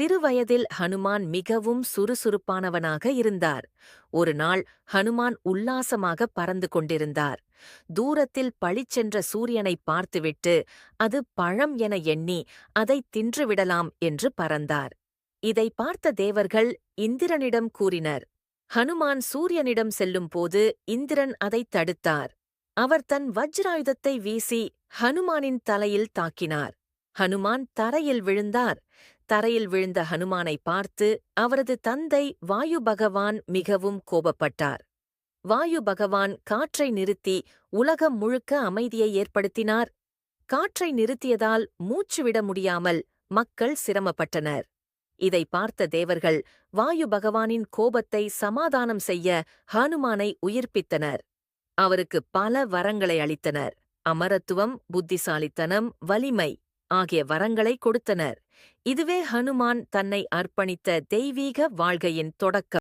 சிறுவயதில் ஹனுமான் மிகவும் சுறுசுறுப்பானவனாக இருந்தார். ஒரு நாள் ஹனுமான் உல்லாசமாக பறந்து கொண்டிருந்தார். தூரத்தில் பளிச்சென்ற சூரியனை பார்த்துவிட்டு அது பழம் என எண்ணி அதை தின்றுவிடலாம் என்று பறந்தார். இதை பார்த்த தேவர்கள் இந்திரனிடம் கூறினர். ஹனுமான் சூரியனிடம் செல்லும்போது இந்திரன் அதைத் தடுத்தார். அவர் தன் வஜ்ராயுதத்தை வீசி ஹனுமானின் தலையில் தாக்கினார். ஹனுமான் தரையில் விழுந்தார். தரையில் விழுந்த ஹனுமானை பார்த்து அவரது தந்தை வாயு பகவான் மிகவும் கோபப்பட்டார். வாயு பகவான் காற்றை நிறுத்தி உலகம் முழுக்க அமைதியை ஏற்படுத்தினார். காற்றை நிறுத்தியதால் மூச்சுவிட முடியாமல் மக்கள் சிரமப்பட்டனர். இதை பார்த்த தேவர்கள் வாயு பகவானின் கோபத்தை சமாதானம் செய்ய ஹனுமானை உயிர்ப்பித்தனர். அவருக்கு பல வரங்களை அளித்தனர். அமரத்துவம் புத்திசாலித்தனம் வலிமை. ஆகிய வரங்களை கொடுத்தனர். இதுவே ஹனுமான் தன்னை அர்ப்பணித்த தெய்வீக வாழ்கையின் தொடக்கம்.